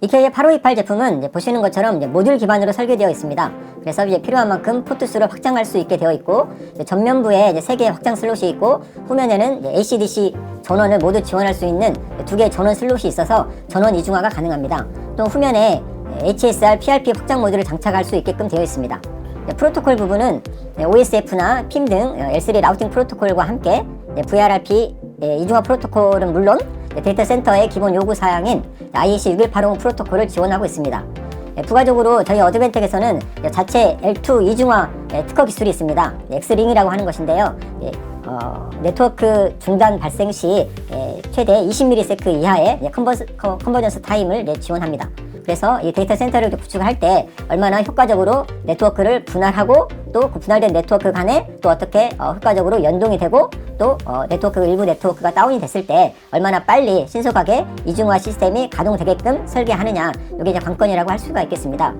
EK의 8528 제품은 보시는 것처럼 모듈 기반으로 설계되어 있습니다. 그래서 이제 필요한 만큼 포트 수를 확장할 수 있게 되어 있고 전면부에 이제 3개의 확장 슬롯이 있고 후면에는 AC/DC 전원을 모두 지원할 수 있는 두 개의 전원 슬롯이 있어서 전원 이중화가 가능합니다. 또 후면에 HSR, PRP 확장 모듈을 장착할 수 있게끔 되어 있습니다. 네, 프로토콜 부분은 OSF나 PIM 등 L3 라우팅 프로토콜과 함께 네, VRRP 예, 이중화 프로토콜은 물론 네, 데이터 센터의 기본 요구 사양인 IEC 61850 프로토콜을 지원하고 있습니다. 예, 부가적으로 저희 어드벤텍에서는 자체 L2 이중화 예, 특허 기술이 있습니다. 예, X링이라고 하는 것인데요. 예, 어, 네트워크 중단 발생 시 예, 최대 20ms 이하의 예, 컨버스, 컨- 컨버전스 타임을 예, 지원합니다. 그래서 이 데이터 센터를 구축할 때 얼마나 효과적으로 네트워크를 분할하고 또 그 분할된 네트워크 간에 또 어떻게 어, 효과적으로 연동이 되고 또 어, 네트워크 일부 네트워크가 다운이 됐을 때 얼마나 빨리 신속하게 이중화 시스템이 가동되게끔 설계하느냐 이게 이제 관건이라고 할 수가 있겠습니다.